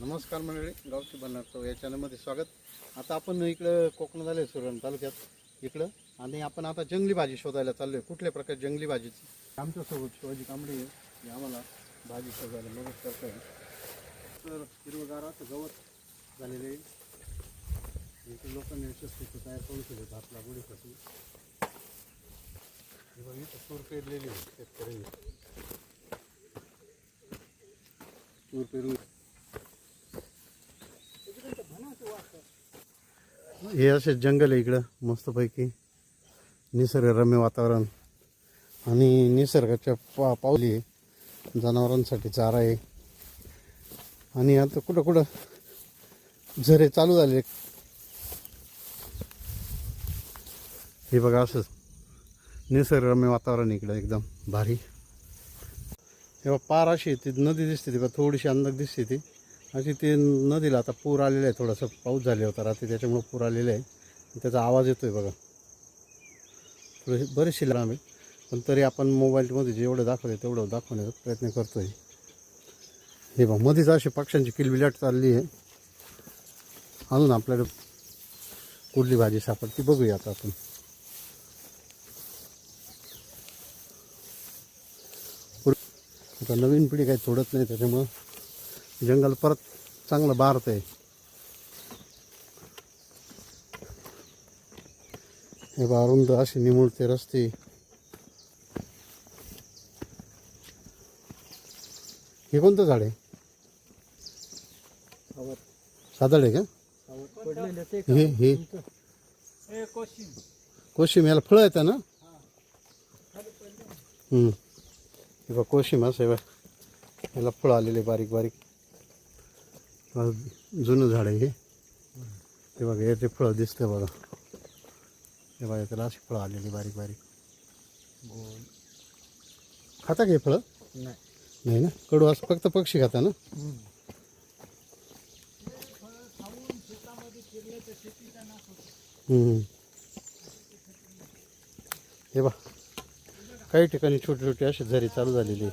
नमस्कार मंडळी गावची बनणार या चॅनलमध्ये स्वागत. आता आपण इकडं कोकण झाले सुरण तालुक्यात. इकडं आणि आपण आता जंगली भाजी शोधायला चाललोय. कुठल्या प्रकारची जंगली भाजीची? आमच्यासोबत शिवाजी कांबळे हे आम्हाला भाजी शोधायला मदत करताय. तर हिरवगारात गवत झालेले आहे. इथे लोकांनी यशस्वी तयार करून केले आपल्या गुढीपासून. तूर पेरलेली आहे शेतकऱ्यांनी. तूर पेरून हे असे जंगल आहे इकडं मस्तपैकी. निसर्गरम्य वातावरण. आणि निसर्गाच्या पा पावली आहे. जनावरांसाठी चारा आहे. आणि आता कुठं कुठं? झरे चालू झाले. हे बघा असं. निसर्गरम्य वातावरण इकडं एकदम भारी. तेव्हा पार अशी ती. नदी दिसते ती बघा थोडीशी अंदाज दिसते ती. अशी ते नदीला आता पूर आलेला आहे थोडासा पाऊस झाले होता रात्री त्याच्यामुळं पूर आलेला आहे. त्याचा आवाज येतो आहे बघा. थोडे बरेचसे लांब आहे पण तरी आपण मोबाईलमध्ये जेवढं दाखवते तेवढं दाखवण्याचा प्रयत्न करतो आहे हे बघ मध्येच अशी पक्ष्यांची किलबिलाट चालली आहे. अजून आपल्याकडे कुठली भाजी सापडती बघूया आता आपण. आता नवीन पिढी काही सोडत नाही त्याच्यामुळं जंगल परत चांगलं बारत आहे. हे बा अरुंद असे निमुळते रस्ते. हे कोणतं झाड आहे? सादळ आहे का? हे हे. कोशिम याला फळं येतं ना? हम्म. हे बघ कोशिम असं याला फळं आलेले बारीक बारीक. जुनं झाड आहे हे. हे बघा याचे फळं दिसते बघा. हे बघा त्याला अशी फळं आलेली बारीक बारीक. खाता का हे फळं? नाही. ना? कडू असं फक्त पक्षी खाता ना. हे बा काही ठिकाणी छोटे छोटे असे झरे चालू झालेले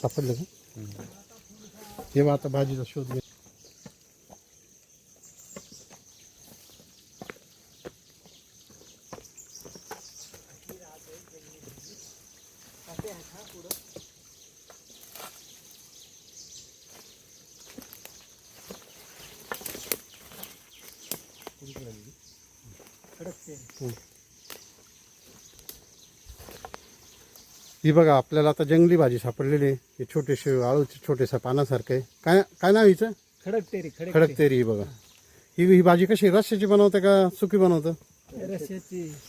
सापडलं का? हे बा आता भाजीचा शोध घे. ही बघा आपल्याला आता जंगली भाजी सापडलेली आहे. हे छोटेसे आळूचे छोटेसा पानासारखं आहे. काय काय नाव हिचं? खडक तेरी खडक खडक तेरी ही बघा. ही ही भाजी कशी रश्याची बनवते का सुकी बनवतं?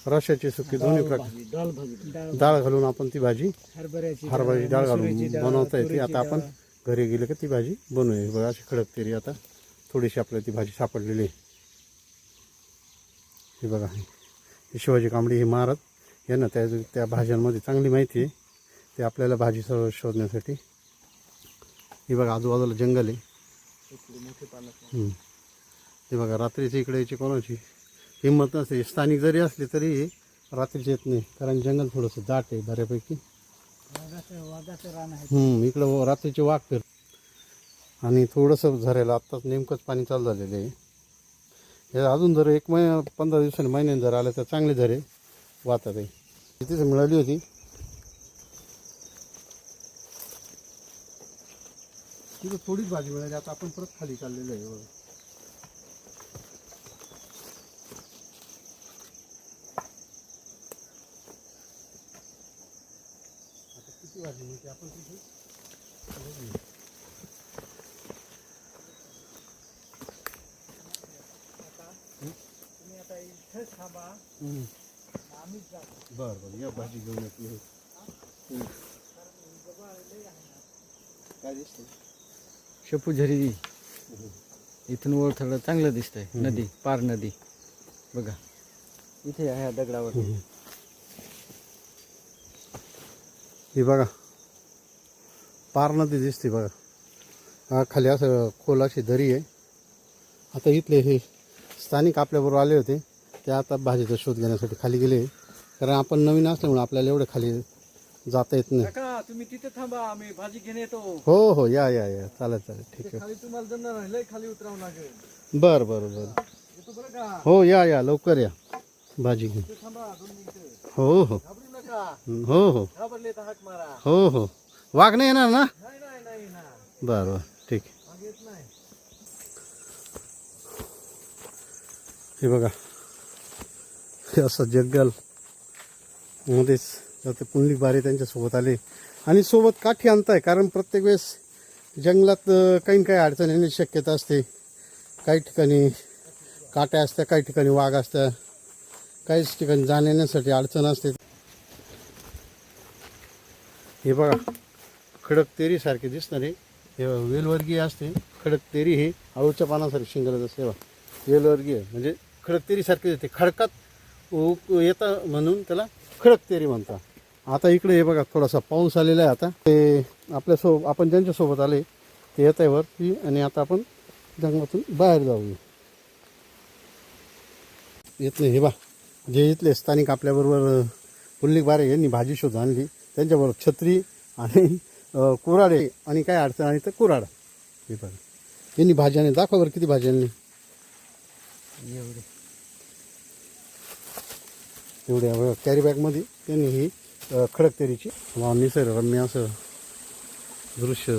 रश्याची सुकी दोन्ही प्रकार. डाळ घालून आपण ती भाजी हरभऱ्याची डाळ घालून बनवता येते. आता आपण. घरी गेले का ती भाजी बनवूया. बघा अशी खडक तेरी आता थोडीशी आपल्याला ती भाजी सापडलेली आहे. ही बघा ही शिवाजी कांबळी ही महाराज यांना त्या त्या भाज्यांमध्ये चांगली माहिती आहे. ते आपल्याला भाजी सर्व शोधण्यासाठी. ही बघा आजूबाजूला जंगल आहे. हे बघा रात्रीची इकडे यायची कोणाची हिंमत नसते. स्थानिक जरी असली तरी रात्रीची येत नाही. कारण जंगल थोडंसं दाट आहे बऱ्यापैकी. इकडं रात्रीचे वाघ फिर आणि थोडंसं झरायला आत्ताच नेमकंच पाणी चालू झालेलं आहे. हे अजून जर एक महिना पंधरा दिवसांनी महिन्याने जर आलं तर चांगले झरे वाहतात आहे. तिथे मिळाली होती. तिथं थोडीच भाजी मिळाली आता आपण परत खाली चाललेलो आहे. बघा. आता किती भाजी मिळते? आपण तिथे बरं बरं या भाजी घेऊन येते. काय दिसतं शेपू झरी इथून वर थोडं चांगलं दिसतंय. नदी पार नदी. बघा. इथे आहे ह्या दगडावर. ही बघा. पार नदी दिसते बघा. हा खाली असं खोल अशी दरी आहे. आता इथले हे स्थानिक आपल्याबरोबर आले होते. ते आता भाजीचा शोध घेण्यासाठी खाली गेले. कारण आपण नवीन असल्यामुळे आपल्याला एवढं खाली जाता येत नाही. तुम्ही तिथे थांबा आम्ही भाजी घेऊन येतो. हो हो या या या. चालेल चालेल. ठीक आहे. खाली तुम्हाला जमणार नाही लय खाली उतरावं लागेल. बरं बरं बरं. येतो बरं का? हो या या लवकर या. भाजी घेऊन. तिथे थांबा दोन मिनिटं. हो हो. घाबरू नका. हो हो. घाबरले तर हाक मारा. हो हो. वाघ नाही येणार ना? नाही नाही नाही ना बरं बरं. ठीक. आहे मागे येत नाही. हे बघा. हे असं जंगल. मध्येच ते पुंडलिक बारे त्यांच्यासोबत आले. आणि सोबत काठी आणताय कारण प्रत्येक वेळेस जंगलात काही ना काही अडचण येण्याची शक्यता असते. काही ठिकाणी काट्या असत्या काही ठिकाणी वाघ असत्या काहीच ठिकाणी जाण्यासाठी अडचण असते. हे बघा खडक तेरीसारखे दिसणारे हे वेलवर्गीय असते. खडक तेरी हे आळूच्या पानासारखे शिंगलत असते बघा वेलवर्गीय म्हणजे खडक तेरीसारखे येते खडकात उ- येतं म्हणून त्याला खडक तेरी म्हणतात. आता इकडे हे बघा थोडासा पाऊस आलेला आहे आता. ते आपल्या सो आपण ज्यांच्यासोबत आले ते येत आहे वरती आणि आता आपण जंगलातून बाहेर जाऊया. येत नाही हे बा जे इथले स्थानिक आपल्याबरोबर पुल्लिक बारे यांनी भाजी शोध आणली. त्यांच्याबरोबर छत्री आणि कुराडे कुऱ्हाडे आणि काय अडचण आणि तर कुऱ्हाड. हे बघा. यांनी भाजी आणली. दाखवा बरं किती भाजी आणली. एवढे. एवढ्या कॅरी बॅगमध्ये त्यांनी ही खडकतेरीची खडक तेरीची. वा निसर्गरम्य असं दृश्य.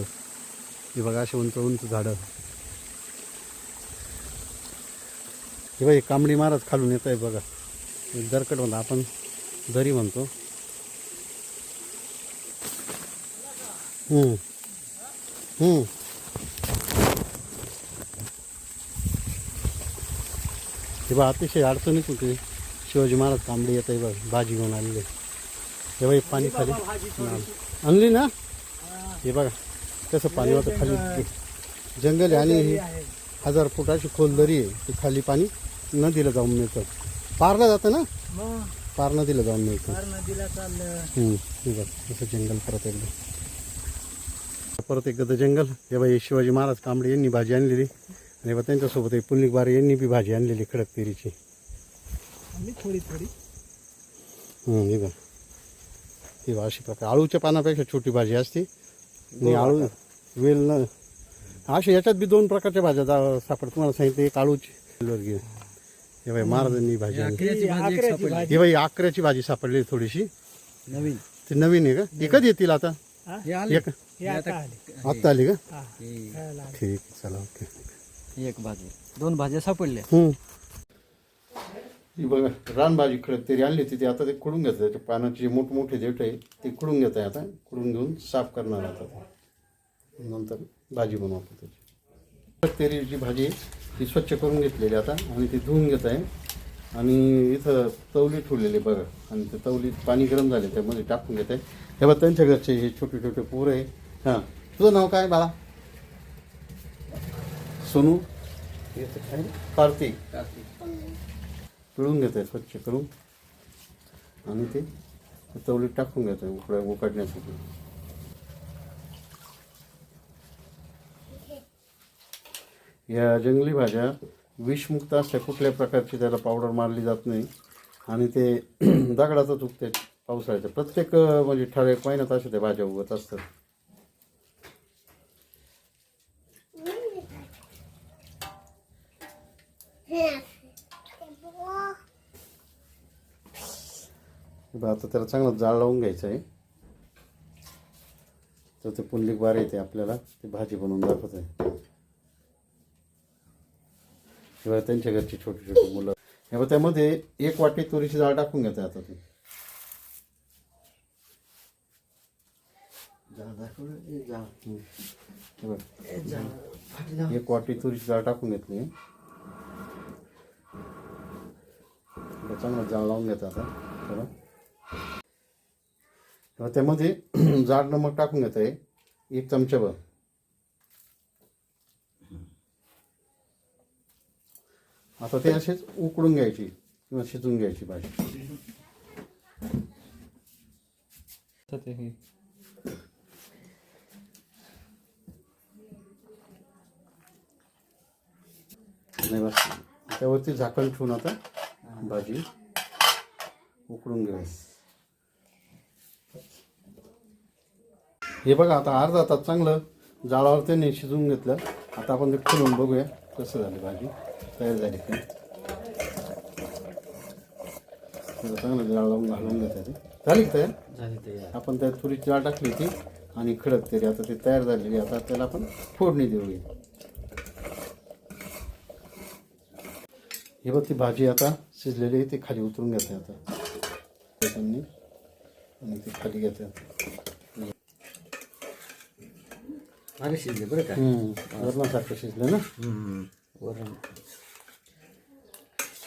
हे बघा असे उंच उंच झाडं. हे बघा कांबडी महाराज खालून येत आहे बघा. दरकट म्हणतो आपण दरी म्हणतो. हम्म. हम्म. हे बघा अतिशय अडचणीच होती. शिवाजी महाराज कांबडी येत आहे बघ भाजी घेऊन आलेली. हे बघा पाणी खाली. आणली ना? हे. बघा कसं पाणी होतं खाली. जंगल आहे. आणि ही हजार फुटाची खोल दरी आहे. ती खाली पाणी नदीला जाऊन मिळतं. पारलं जातं ना? पार नदीला जाऊन मिळतं. हे बघ असं जंगल परत एकदा. परत एकदा जंगल. हे बाई शिवाजी महाराज कांबळे यांनी भाजी आणलेली. आणि बा त्यांच्यासोबत पुल्लिक बारे यांनी बी भाजी आणलेली खडक तेरीची आणि थोडी. थोडी हे बघ. हे अशी प्रकार. आळूच्या पानापेक्षा छोटी भाजी असते. आणि आळू वेल न अशा याच्यात बी दोन प्रकारच्या भाज्या जा- सापडतात. तुम्हाला सांगितलं एक आळूची. वर्गीय हे बाई महाराजांनी भाजी आणली आकऱ्याची भाजी एक सापडली. ही बाई आकऱ्याची भाजी सापडली थोडीशी. नवीन. ती नवीन आहे का? ती कधी येतील आता? हे? आले. एक? हे आता आले. आत्ता आली का? हे. ठीक आहे, चला ओके. एक भाजी. दोन भाज्या सापडल्या. हम्म. ही बघा रानभाजी खडक तरी आणली होती ती आता ते खुडून घेत त्याच्या पानाचे जे मोठमोठे देठ आहे ते खुडून घेत आहे आता खुडून घेऊन साफ करणार आता. ते नंतर भाजी बनवतो त्याची. खडक तेरीची भाजी आहे, ती स्वच्छ करून घेतलेली आता आणि ती धुवून घेत आहे. आणि इथं तवली ठेवलेली आहे बघा आणि ते तवलीत पाणी गरम झाले त्यामध्ये टाकून घेत आहे. हे बघा त्यांच्या घरचे हे छोटे छोटे पोरं आहे. हां. तुझं नाव काय बाळा? सोनू? कार्तिक. पिळून घेतो आहे स्वच्छ करून. आणि ते तवलीत टाकून घेतो आहे उकड उकडण्यासाठी. या जंगली भाज्या विषमुक्त असल्या कुठल्या प्रकारची त्याला पावडर मारली जात नाही. आणि ते दगडातच उगते पावसाळ्याच्या प्रत्येक म्हणजे ठराविक महिन्यात अशा त्या भाज्या उगत असतात. आता त्याला चांगलं जाळ लावून घ्यायचं आहे. तर ते पुंडलिक बार येते आपल्याला ते भाजी बनवून दाखवत आहे. किंवा त्यांच्या घरची छोटी छोटी मुलं. हे त्यामध्ये एक वाटी तुरीची डाळ टाकून घेते आता ते. एक वाटी तुरीची डाळ टाकून घेतली. चांगलं जाळ लावून घेतं आता. थोडं त्यामध्ये जाड नमक टाकून घेत आहे. एक चमचाभर आता ते असेच उकडून घ्यायची किंवा शिजून घ्यायची भाजी नाही बस. त्यावरती झाकण ठेवून आता भाजी उकडून घ्यायची. हे बघा आता अर्धा तास चांगलं जाळावर त्यांनी शिजवून घेतलं. आता आपण ते खोलून बघूया कसं झाली भाजी तयार झाली का थोडं चांगलं जाळ लावून घालून घेतात ते. झाली तयार? झाली तयार. आपण त्यात थोडी जाळ टाकली होती आणि खडक तरी आता ते तयार झालेली आता त्याला आपण फोडणी देऊया. हे बघ ती भाजी आता शिजलेली आहे ती खाली उतरून घेते आता. आणि ती खाली घेते मागे शिजले बरं का वरणासारखं शिजलं ना वरण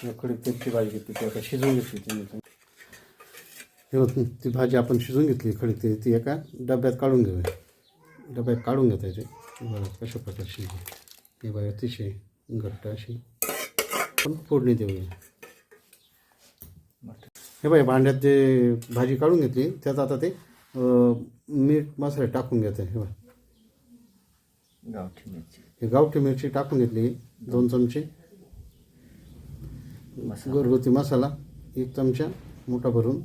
उकडी तेलची भाजी घेतली ती आता शिजवून घेतली ती हे बघ ती भाजी आपण शिजवून घेतली खडी ती ती एका डब्यात काढून घेऊया डब्यात काढून घेता येते बरं कशा प्रकारे शिजली ही बाई अतिशय घट्ट अशी पण फोडणी देऊया हे बाई भांड्यात जे भाजी काढून घेतली त्यात आता ते मीठ मसाले टाकून घेते हे बघ गावठी मिरची. हे गावठी मिरची टाकून घेतली दोन चमचे. मसाला. घरगुती मसाला एक चमचा मोठा भरून.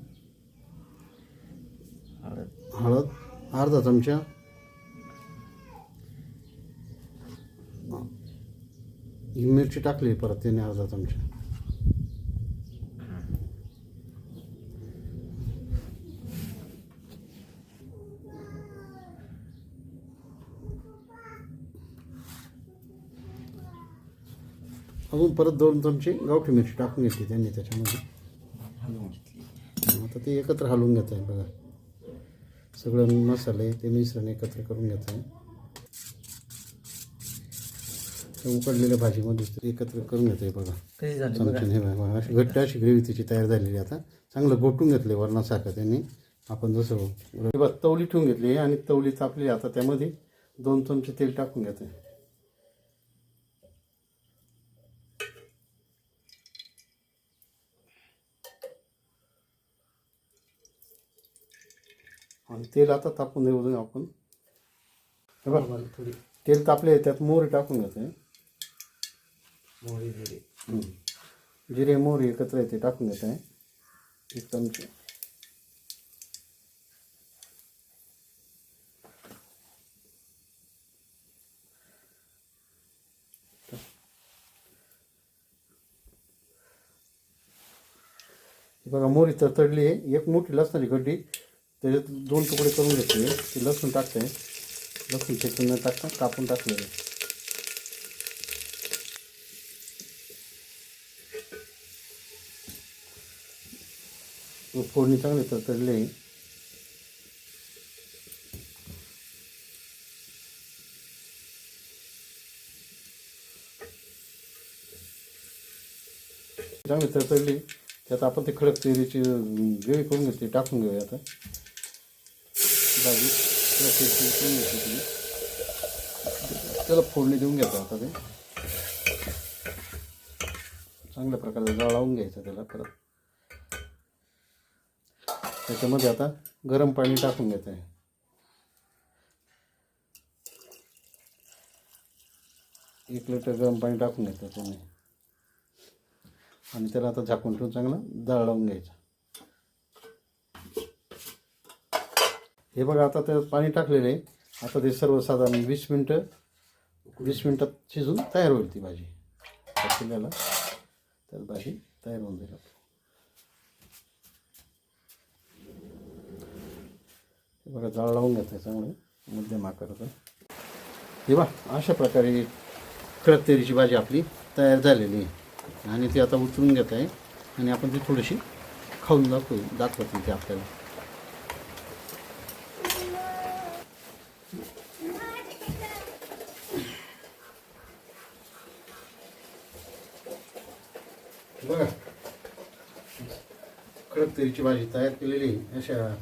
हळद. हळद अर्धा चमचा. ही मिरची टाकली परत त्याने अर्धा चमचा. अजून परत दोन चमचे गावठी मिरची टाकून घेतली त्यांनी त्याच्यामध्ये. आता ते एकत्र हलवून घेत आहे बघा. सगळं मसाले ते मिश्रण एकत्र करून घेत आहे. उकडलेल्या भाजीमध्ये एकत्र करून घेत आहे बघा. चमच्याने बघा? अशी घट्ट अशी ग्रेव्ही त्याची तयार झालेली आता. चांगलं गोटून घेतले वरणासारखं त्यांनी. आपण जसं बघ तवली ठेवून घेतली आणि तवली तापली आता त्यामध्ये दोन चमचे तेल टाकून घेत आहे. आणि तेल आता तापून देऊ आपण. हे बघ थोडी तेल तापले त्यात मोहरी टाकून घेते मोहरी जिरे. जिरे मोहरी एकत्र आहे ते टाकून घेत आहे एक चमचे. बघा मोहरी तर तडली आहे. एक मोठी लसणाची गड्डी त्याच्यात दोन तुकडे करून घेतले. ते लसूण टाकते. लसूण ठेचून न टाकता कापून टाकलेलं आहे. फोडणी चांगली तर तडली आहे. चांगली तर तडली. त्यात आपण ते खडक तेरीची ग्रेव्ही करून घेतली. टाकून घेऊया आता. जागी त्याला त्याला फोडणी देऊन घ्यायचं आता ते. चांगल्या प्रकारे जळावून घ्यायचं त्याला परत. त्याच्यामध्ये आता गरम पाणी टाकून घ्यायचं आहे. एक लिटर गरम पाणी टाकून घ्यायचं त्याने आणि त्याला आता झाकून ठेवून चांगलं जाळ घ्यायचं. हे बघा आता त्यात पाणी टाकलेलं आहे. आता ते सर्वसाधारण वीस मिनटं वीस मिनटात शिजून तयार होईल ती भाजी. आपल्याला तर भाजी तयार होऊन जाईल हे बघा जाळ लावून घेत आहे चांगलं. मध्यम आकाराचं. हे बा अशा प्रकारे खडक भाजी आपली तयार झालेली आहे. आणि ती आता उचलून घेत आहे आणि आपण ती थोडीशी खाऊन दाखवू दाखवते ती आपल्याला. बघा. कडक तेरीची भाजी तयार केलेली अशा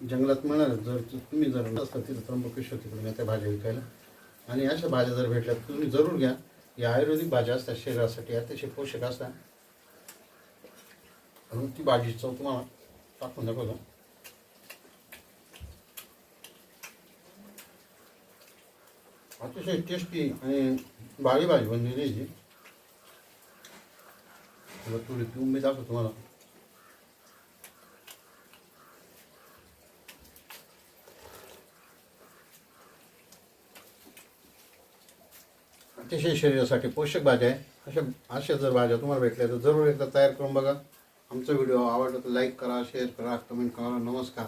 जंगलात मिळणार जर तुम्ही जर असता तिथं त्र्यंबकेश्वर तिकडून त्या भाज्या विकायला. आणि अशा भाज्या जर भेटल्या तर तुम्ही जरूर घ्या. या आयुर्वेदिक भाज्या असतात शरीरासाठी अतिशय पोषक असतात. म्हणून ती भाजी चव तुम्हाला टाकून दाखवतो. अतिशय टेस्टी आणि भारी भाजी बनलेली आहे. जी किंवा तुरीची उमेद असो तुम्हाला. अतिशय शरीरासाठी पोषक भाज्या आहे. अशा अशा जर भाज्या तुम्हाला भेटल्या तर जरूर एकदा तयार करून बघा. आमचा व्हिडिओ आवडला तर लाईक करा शेअर करा कमेंट करा. नमस्कार.